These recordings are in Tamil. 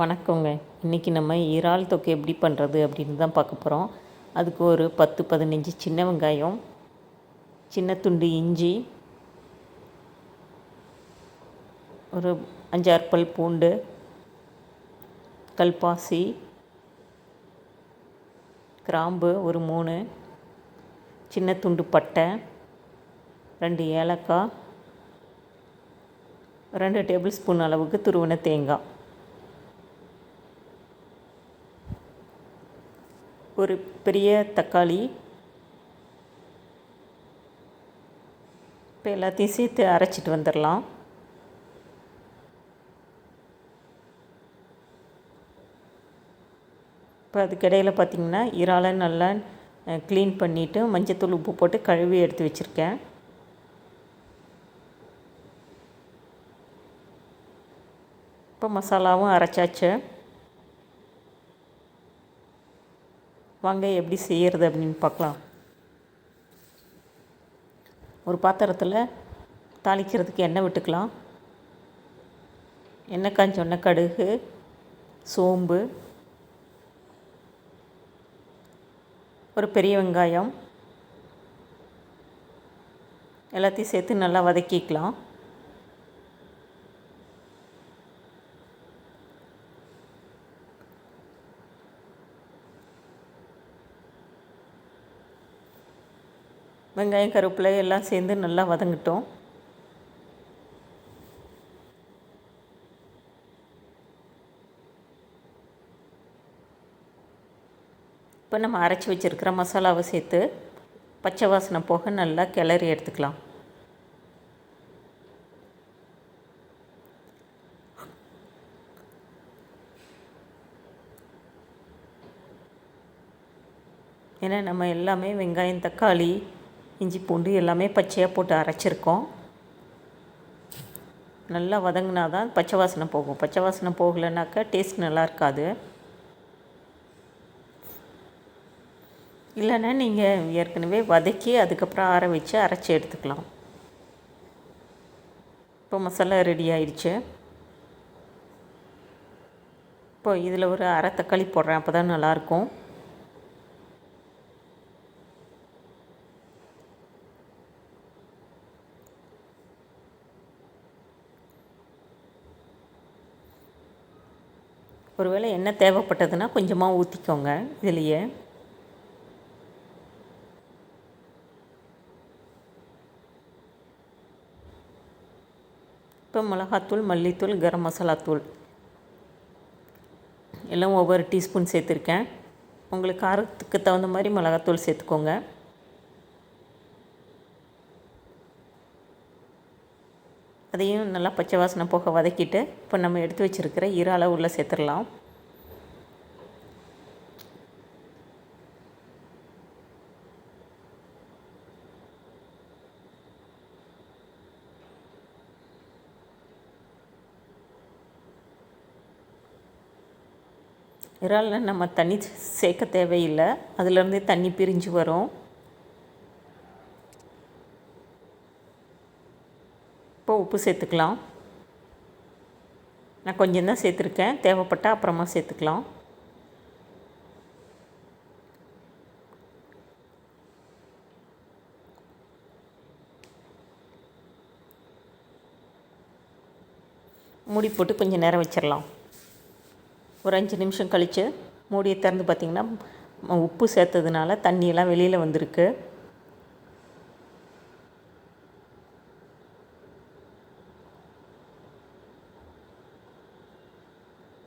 வணக்கங்க. இன்றைக்கி நம்ம இறால் தொக்கு எப்படி பண்ணுறது அப்படின்னு தான் பார்க்க போகிறோம் அதுக்கு ஒரு பத்து பதினஞ்சு சின்ன வெங்காயம் சின்ன துண்டு இஞ்சி ஒரு அஞ்சாறு பல் பூண்டு கல்பாசி கிராம்பு ஒரு மூணு சின்ன துண்டு பட்டை ரெண்டு ஏலக்காய் ரெண்டு டேபிள் ஸ்பூன் அளவுக்கு துருவின தேங்காய். ஒரு பெரிய தக்காளி. இப்போ எல்லாத்தையும் சேர்த்து அரைச்சிட்டு வந்துடலாம் இப்போ அதுக்கிடையில் பார்த்திங்கன்னா இறாலை நல்லா க்ளீன் பண்ணிவிட்டு மஞ்சத்தூள் உப்பு போட்டு கழுவி எடுத்து வச்சுருக்கேன். இப்போ மசாலாவும் அரைச்சாச்சு. வாங்க எப்படி செய்கிறது அப்படின்னு பார்க்கலாம். ஒரு பாத்திரத்தில் தாளிக்கிறதுக்கு எண்ணெய் விட்டுக்கலாம். எண்ணெய் காஞ்சோன்ன கடுகு சோம்பு ஒரு பெரிய வெங்காயம் எல்லாத்தையும் சேர்த்து நல்லா வதக்கிக்கலாம். வெங்காயம் கருவேப்பிலை எல்லாம் சேர்ந்து நல்லா வதங்கட்டும். இப்போ நம்ம அரைச்சி வச்சுருக்கிற மசாலாவை சேர்த்து பச்சை வாசனை போக நல்லா கிளறி எடுத்துக்கலாம். ஏன்னா நம்ம எல்லாமே வெங்காயம் தக்காளி இஞ்சி பூண்டு எல்லாமே பச்சையாக போட்டு அரைச்சிருக்கோம். நல்லா வதங்கினா தான் பச்சை வாசனை போகும். பச்சை வாசனை போகலைனாக்கா டேஸ்ட் நல்லா இருக்காது. இல்லைன்னா நீங்கள் ஏற்கனவே வதக்கி அதுக்கப்புறம் ஆற வச்சு அரைச்சி எடுத்துக்கலாம். இப்போ மசாலா ரெடி ஆயிடுச்சு. இப்போ இதில் ஒரு அரை தக்காளி போடுறேன் அப்போ தான் நல்லாயிருக்கும். ஒருவேளை எண்ணெய் தேவைப்பட்டதுன்னா கொஞ்சமாக ஊற்றிக்கோங்க இதுலேயே. இப்போ மிளகாத்தூள் மல்லித்தூள் கரம் மசாலா தூள். எல்லாம் ஒவ்வொரு டீஸ்பூன் சேர்த்துருக்கேன். உங்களுக்கு காரத்துக்கு தகுந்த மாதிரி மிளகாத்தூள் சேர்த்துக்கோங்க. அதையும் நல்லா பச்சை வாசனை போக வதக்கிட்டு இப்போ நம்ம எடுத்து வச்சுருக்கிற இறாலை உள்ளே சேர்த்துடலாம். இறாலில் நம்ம தண்ணி சேர்க்க தேவையில்லை. அதுலேருந்தே தண்ணி பிரிஞ்சு வரும். உப்பு சேர்த்துக்கலாம். நான் கொஞ்சம் தான் சேர்த்துருக்கேன். தேவைப்பட்டால் அப்புறமா சேர்த்துக்கலாம். மூடி போட்டு கொஞ்சம் நேரம் வச்சிடலாம் ஒரு அஞ்சு நிமிஷம் கழித்து மூடியை திறந்து பார்த்திங்கன்னா உப்பு சேர்த்ததுனால தண்ணியெல்லாம் வெளியில் வந்திருக்கு.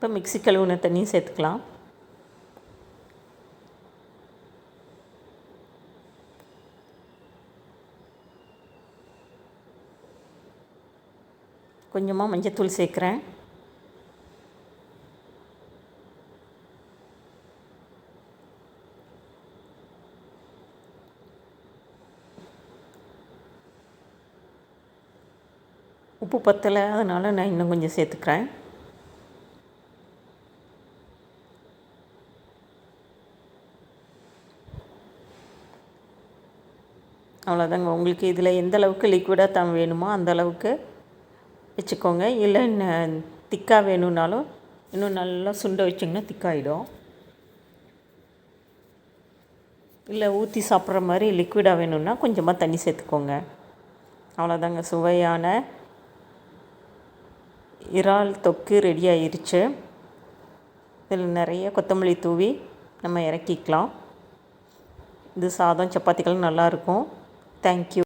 இப்போ மிக்சி கழுவுன தண்ணியும் சேர்த்துக்கலாம். கொஞ்சமாக மஞ்சத்தூள் சேர்க்குறேன். உப்பு பத்தலை அதனால் நான் இன்னும் கொஞ்சம் சேர்த்துக்கிறேன். அவ்வளோதாங்க உங்களுக்கு இதில் எந்த அளவுக்கு லிக்விடாக தான் வேணுமோ அந்த அளவுக்கு வச்சுக்கோங்க. இல்லை திக்காக வேணும்னாலும் இன்னும் நல்லா சுண்ட வச்சிங்கன்னா திக்காயிடும். இல்லை ஊற்றி சாப்பிட்ற மாதிரி லிக்விடாக வேணும்னா கொஞ்சமாக தண்ணி சேர்த்துக்கோங்க. அவ்வளோதாங்க சுவையான இறால் தொக்கு ரெடி ஆயிருச்சு. இதில் நிறைய கொத்தமல்லி தூவி நம்ம இறக்கிக்கலாம். இது சாதம் சப்பாத்திக்கெல்லாம் நல்லாயிருக்கும் தேங்க்யூ